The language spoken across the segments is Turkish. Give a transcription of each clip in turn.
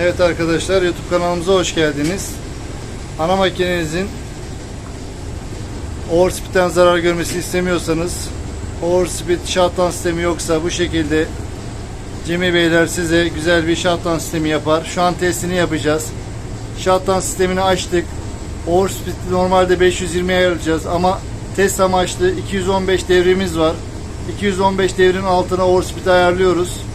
Evet arkadaşlar YouTube kanalımıza hoş geldiniz. Ana makinenizin overspeed'den zarar görmesini istemiyorsanız overspeed shutdown sistemi yoksa bu şekilde Cemil Beyler size güzel bir shutdown sistemi yapar. Şu an testini yapacağız. Shutdown sistemini açtık. Overspeed normalde 520 ayarlayacağız ama test amaçlı 215 devrimiz var. 215 devrin altına overspeed ayarlıyoruz.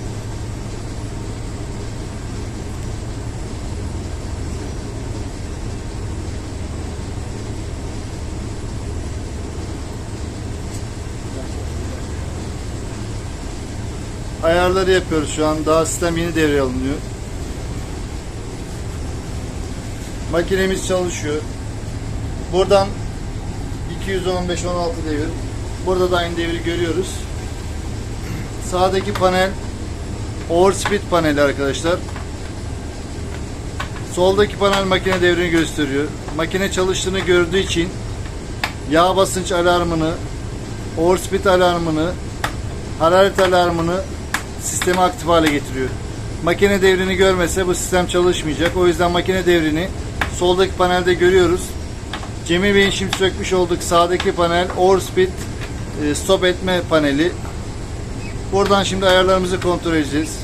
Ayarları yapıyoruz şu an. Daha sistem yeni devreye alınıyor. Makinemiz çalışıyor. Buradan 215-16 devir. Burada da aynı devri görüyoruz. Sağdaki panel overspeed paneli arkadaşlar. Soldaki panel makine devrini gösteriyor. Makine çalıştığını gördüğü için yağ basınç alarmını, overspeed alarmını, hararet alarmını sistemi aktif hale getiriyor. Makine devrini görmese bu sistem çalışmayacak. O yüzden makine devrini soldaki panelde görüyoruz. Cemil Bey'in şimdi sökmüş olduk sağdaki panel overspeed e, stop etme paneli. Buradan şimdi ayarlarımızı kontrol edeceğiz.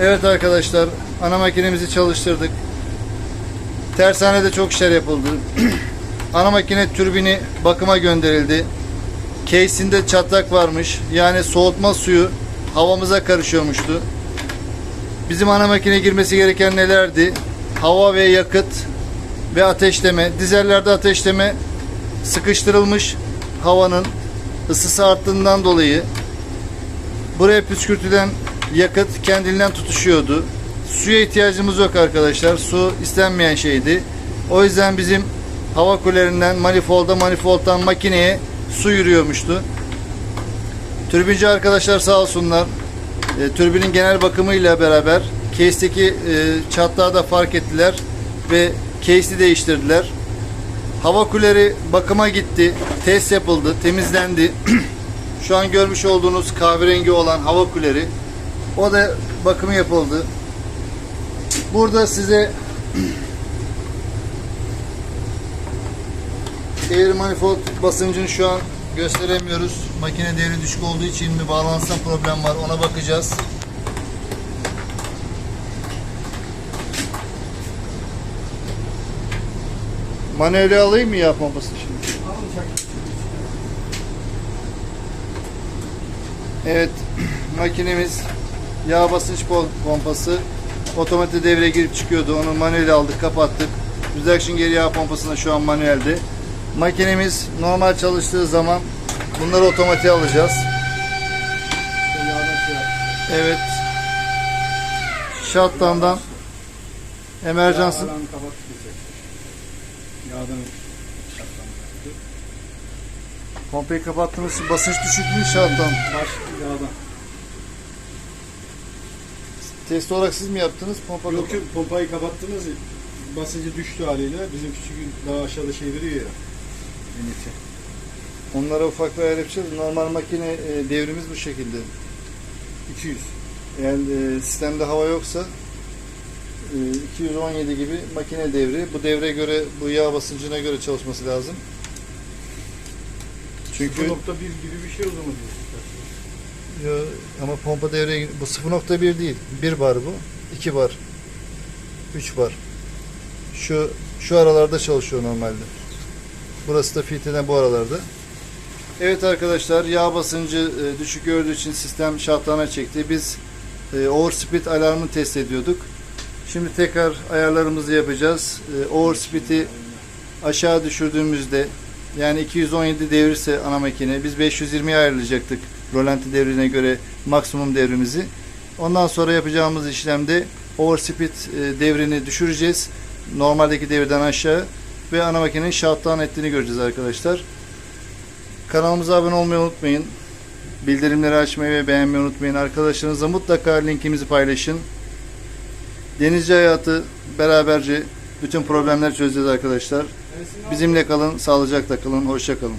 Evet arkadaşlar ana makinemizi çalıştırdık. Tersanede çok işler yapıldı. ana makine türbini bakıma gönderildi. Case'inde çatlak varmış. Yani soğutma suyu havamıza karışıyormuştu. Bizim ana makine girmesi gereken nelerdi? Hava ve yakıt ve ateşleme. Dizellerde ateşleme sıkıştırılmış havanın ısısı arttığından dolayı buraya püskürtülen yakıt kendiliğinden tutuşuyordu. Suya ihtiyacımız yok arkadaşlar. Su istenmeyen şeydi. O yüzden bizim hava kulerinden manifolda manifoldtan makineye su yürüyormuştu. Türbinci arkadaşlar sağ olsunlar. E, türbinin genel bakımıyla beraber case'deki e, çatlağı da fark ettiler ve case'i değiştirdiler. Hava kuleri bakıma gitti. Test yapıldı, temizlendi. Şu an görmüş olduğunuz kahverengi olan hava kuleri o da bakımı yapıldı. Burada size Air manifold basıncını şu an gösteremiyoruz. Makine devri düşük olduğu için mi bağlantısında problem var ona bakacağız. Manueli alayım mı yağ pompasını şimdi? Evet makinemiz yağ basınç pompası otomatik devreye girip çıkıyordu. Onu manuel aldık kapattık. Reduction geri yağ pompasında şu an manuelde. Makinemiz normal çalıştığı zaman bunları otomatiğe alacağız. Evet. Yağdan şartlandı. pompeyi kapattığımız için basınç düşüklüğü yağdan. Test olarak siz mi yaptınız? Pompa Yok yok pompayı kapattınız basıncı düştü haliyle. Bizim küçük daha aşağıda şey veriyor ya. Ünite. Onlara ufak bir ayar yapacağız. Normal makine e, devrimiz bu şekilde. 200. Eğer e, sistemde hava yoksa e, 217 gibi makine devri. Bu devre göre, bu yağ basıncına göre çalışması lazım. Çünkü 0.1 gibi bir şey o zaman diyorsun. Yo, ama pompa devreye bu 0.1 değil. 1 bar bu. 2 bar. 3 bar. Şu şu aralarda çalışıyor normalde. Burası da filtreden bu aralarda. Evet arkadaşlar yağ basıncı e, düşük gördüğü için sistem şartlarına çekti. Biz e, overspeed alarmını test ediyorduk. Şimdi tekrar ayarlarımızı yapacağız. E, overspeed'i aşağı düşürdüğümüzde yani 217 devirse ana makine biz 520'ye ayarlayacaktık rolanti devrine göre maksimum devrimizi. Ondan sonra yapacağımız işlemde overspeed devrini düşüreceğiz. Normaldeki devirden aşağı ve ana makinenin shutdown ettiğini göreceğiz arkadaşlar. Kanalımıza abone olmayı unutmayın. Bildirimleri açmayı ve beğenmeyi unutmayın. Arkadaşlarınızla mutlaka linkimizi paylaşın. Denizci hayatı beraberce bütün problemleri çözeceğiz arkadaşlar. Bizimle kalın, sağlıcakla kalın, hoşça kalın.